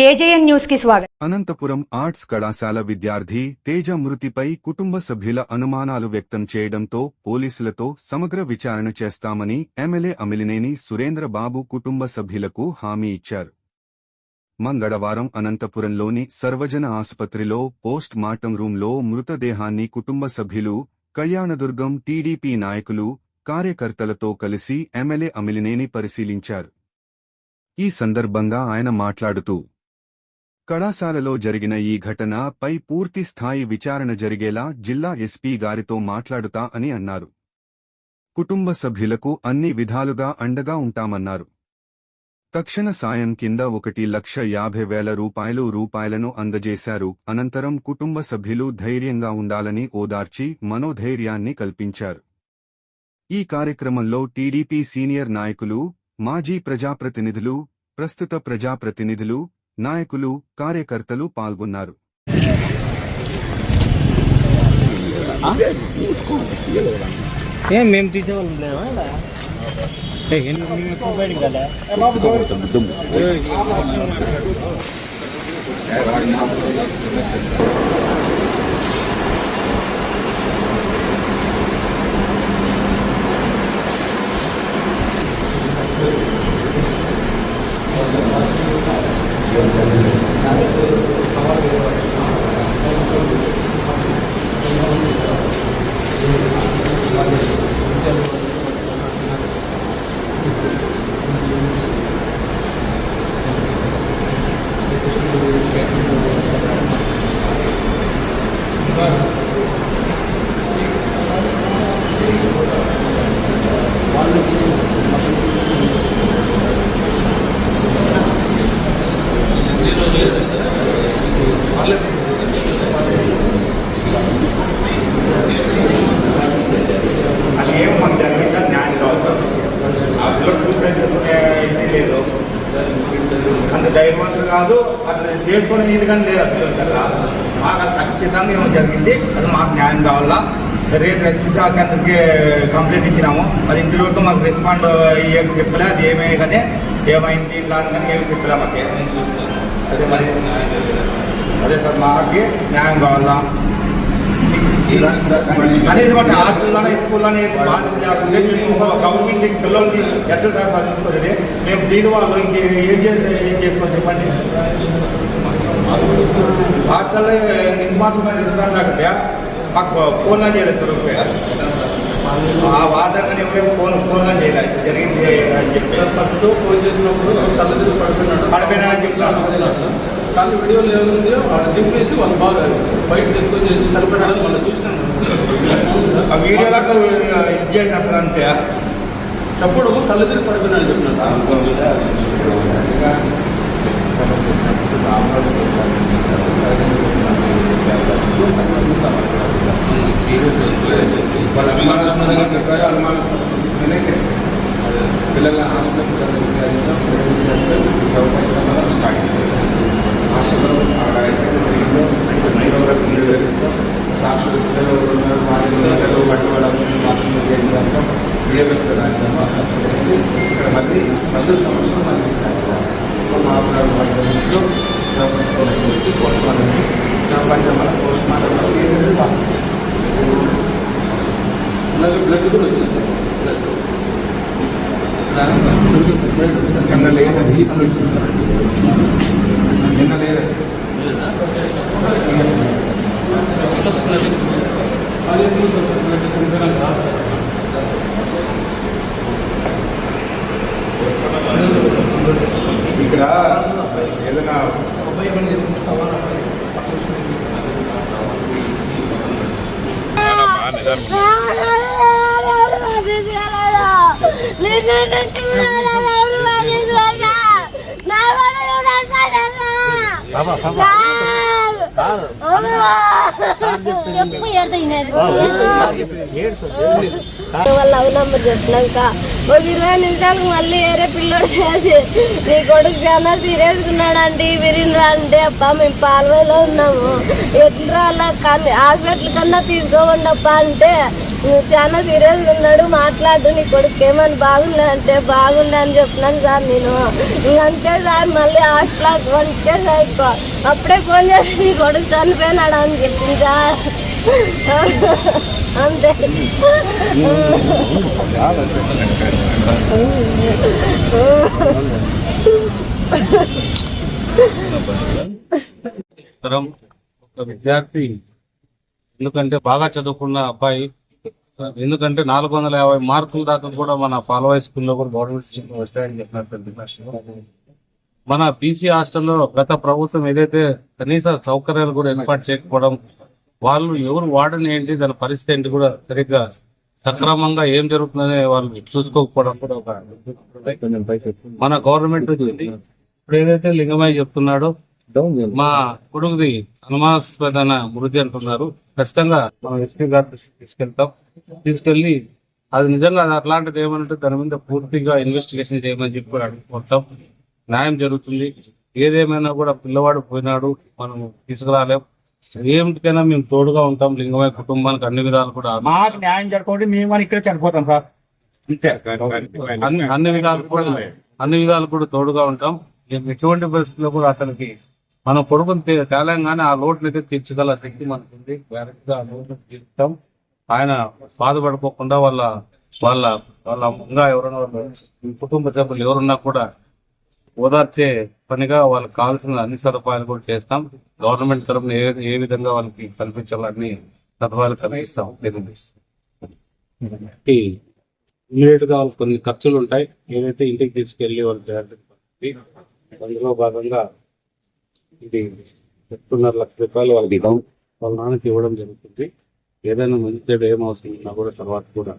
AJN న్యూస్కి స్వాగతం. Anantapuram arts కళాశాల విద్యార్థి తేజ మృతిపై కుటుంబ సభ్యుల అనుమానాలు వ్యక్తం చేయడంతో పోలీసులతో సమగ్ర విచారణ చేస్తామని ఎమ్మెల్యే అమిలినేని సురేంద్రబాబు కుటుంబ సభ్యులకు హామీ ఇచ్చారు. మంగళవారం అనంతపురంలోని సర్వజన ఆసుపత్రిలో పోస్ట్ మార్టం రూంలో మృతదేహాన్ని కుటుంబ సభ్యులు కళ్యాణదుర్గం టీడీపీ నాయకులు కార్యకర్తలతో కలిసి ఎమ్మెల్యే అమిలినేని పరిశీలించారు. ఈ సందర్భంగా ఆయన మాట్లాడుతూ కళాశాలలో జరిగిన ఈ ఘటన పై పూర్తి స్థాయి విచారణ జరిగేలా జిల్లా ఎస్పీ గారితో మాట్లాడుతా అని అన్నారు. కుటుంబ సభ్యులకు అన్ని విధాలుగా అండగా ఉంటామన్నారు. తక్షణ సాయం కింద ఒకటి లక్ష యాభై వేల రూపాయలు రూపాయలను అందజేశారు. అనంతరం కుటుంబ సభ్యులు ధైర్యంగా ఉండాలని ఓదార్చి మనోధైర్యాన్ని కల్పించారు. ఈ కార్యక్రమంలో టీడీపీ సీనియర్ నాయకులు మాజీ ప్రజాప్రతినిధులు ప్రస్తుత ప్రజాప్రతినిధులు నాయకులు కార్యకర్తలు పాల్గొన్నారు. ఏం మేము తీసేవాళ్ళం లేవా ఇలా? ఏ, ఎన్ని- ఎన్ని ఎక్కువ బయటికి రాలే? అది ఏం మాకు జరిగిందా న్యాయం కావాలి ఆ పిల్లలు సూసైడ్ చేసుకునే ఇది లేదు అంత ధైర్యవంతులు కాదు అట్లా చేసుకునే ఇది కానీ లేదు ఆ మాకు అది ఖచ్చితంగా ఏమో జరిగింది. అది మాకు న్యాయం కావాలా? రేపు రెస్పిటల్ కేంద్రకి కంప్లైంట్ ఇచ్చినాము. అది ఇంటి వరకు మాకు రెస్పాండ్ అయ్యే చెప్పలే అది ఏమే కానీ ఏమైంది ఇట్లా అని కానీ ఏమి చెప్పలే మాకు. అదే మరి. అదే సార్ మాకి న్యాయం కావాలా? అనేది బట్టి హాస్టల్లోనే స్కూల్లోనే బాధ్యత లేకుండా మేము గవర్నమెంట్ పిల్లలకి ఎట్లా సార్ చదువుకోలేదు మేము దీని వాళ్ళు ఇంక ఏం చేసి ఏం చేసుకోవాలి చెప్పండి హాస్టల్లో ఇంత మాత్రమే రెస్టారెంట్ అక్కడ మాకు ఫోన్ చేయలేదు సార్ రూపాయ ఆ వాదన ఎవరేమో ఫోన్ ఫోన్ చేయలేదు. జరిగింది అని చెప్పి. ఫస్ట్ ఫోన్ చేసినప్పుడు తల్లిదండ్రులు పడిపోయినాడు పడిపోయినాడని చెప్తున్నాను కానీ వీడియోలో ఏముంది? వాళ్ళు దింపేసి వాళ్ళు బాగా బయట ఎత్తుకొని చేసి చనిపోయినాడని మనం చూసినాం ఆ వీడియోలో ఇది చేసినప్పుడు అంతే. చప్పుడు తల్లిదండ్రులు పడిపోయినాడు చెప్పినాడు వాళ్ళ అనుమానాస్పదంగా చెప్పారు అనుమానాస్పదంగానే కేసు పిల్లల హాస్పిటల్ పిల్లల్ని విచారించాం పిల్లల్ని విచారించాం ఈ సంవత్సరం స్టార్ట్ చేసాం హాస్టల్లో అక్కడ అయితే జరిగిందో మైక్రోగ్రఫీ నిర్వహిస్తాం సాక్షులు పిల్లలు ఉన్నారు వాళ్ళ రాసాము ఇక్కడ మళ్ళీ మళ్ళీ సంవత్సరం మళ్ళీ విచారించాం మా పోస్ట్ మార్టం సంబంధించిన పోస్ట్ మార్టం ఏంటంటే అలాగే బ్లడ్ కూడా వచ్చింది బ్లడ్ నిన్న లేదండి ఇప్పుడు వచ్చింది సార్ నిన్న లేదండి ఇక్కడ ఏదైనా బాబా బాబా. చెప్పు ఎంత వాళ్ళ నంబర్ చెప్పినాక ఒక ఇరవై నిమిషాలకు మళ్ళీ వేరే పిల్లోడు చేసి నీ కొడుకు చాలా సీరియస్గా ఉన్నాడండి విరినరా అంటే అప్ప మేము పాల్వేలో ఉన్నాము ఎట్లా కానీ హాస్పిటల్ కన్నా తీసుకోమండి అప్ప అంటే చాలా సీరియస్గా ఉన్నాడు మాట్లాడు నీ కొడుకు ఏమని బాగుండే అంటే బాగుండే అని చెప్పినాను సార్ నేను. ఇంకంతే సార్ మళ్ళీ హాస్టల్ వంటే సార్ ఎక్కువ. అప్పుడే ఫోన్ చేసి నీ కొడుకు చనిపోయినాడు అని చెప్పింది సార్. అంతే. ఒక విద్యార్థి ఎందుకంటే బాగా చదువుకున్న అబ్బాయి ఎందుకంటే నాలుగు వందల యాభై మార్కుల దాకా కూడా మన పాలవాయి స్కూల్లో కూడా గవర్నమెంట్ స్కూల్లో వస్తాయని చెప్పినట్టు మన బీసీ హాస్టల్లో గత ప్రభుత్వం ఏదైతే కనీస సౌకర్యాలు కూడా ఏర్పాటు చేయకపోవడం వాళ్ళు ఎవరు వాడని ఏంటి దాని పరిస్థితి ఏంటి కూడా సరిగ్గా సక్రమంగా ఏం జరుగుతుందనే వాళ్ళు చూసుకోకపోవడం కూడా ఒక మన గవర్నమెంట్ వచ్చింది. ఇప్పుడు ఏదైతే లింగమయ్య చెప్తున్నాడో మా కొడుకుది అనుమానాస్పదన మృతి అంటున్నారు. ఖచ్చితంగా మనం ఎస్పీ గారి దృష్టికి తీసుకెళ్తాం. తీసుకెళ్ళి అది నిజంగా అది అట్లాంటిది ఏమంటే దాని మీద పూర్తిగా ఇన్వెస్టిగేషన్ చేయమని చెప్పి అడుగుతాం న్యాయం జరుగుతుంది. ఏదేమైనా కూడా పిల్లవాడు పోయినాడు మనం తీసుకురాలేం. ఏమిటికైనా మేము తోడుగా ఉంటాం. లింగమయ్య కుటుంబానికి అన్ని విధాలు కూడా మాకు న్యాయం జరగకపోతే మేము ఇక్కడే చనిపోతాం సార్. అంతే అన్ని అన్ని విధాలు కూడా అన్ని విధాలు కూడా తోడుగా ఉంటాం. ఎటువంటి పరిస్థితుల్లో కూడా అతనికి మన కొడుకుని తే- ఆ లోటుని అయితే తీర్చగల శక్తి మనకు ఉంది డైరెక్ట్గా ఆ లోటుని తీర్చుతాం ఆయన బాధపడిపోకుండా వాళ్ళ వాళ్ళ వాళ్ళ ముంగ ఎవరైనా వాళ్ళ కుటుంబ సభ్యులు ఎవరున్నా కూడా ఓదార్చే పనిగా వాళ్ళకి కావాల్సిన అన్ని సదుపాయాలు కూడా చేస్తాం. గవర్నమెంట్ తరఫున ఏ ఏ విధంగా వాళ్ళకి కల్పించాలని సదుపాయాలు కల్పిస్తాం ఇమీడియట్గా కొన్ని ఖర్చులు ఉంటాయి. ఏదైతే ఇంటికి తీసుకెళ్ళి వాళ్ళు అందులో భాగంగా ఇది చెప్తున్నర లక్ష రూపాయలు వాళ్ళకి ఇవ్వడం వాళ్ళ నాన్నకి ఇవ్వడం జరుగుతుంది. ఏదైనా మంచి చెడు ఏం అవసరం ఉన్నా కూడా తర్వాత కూడా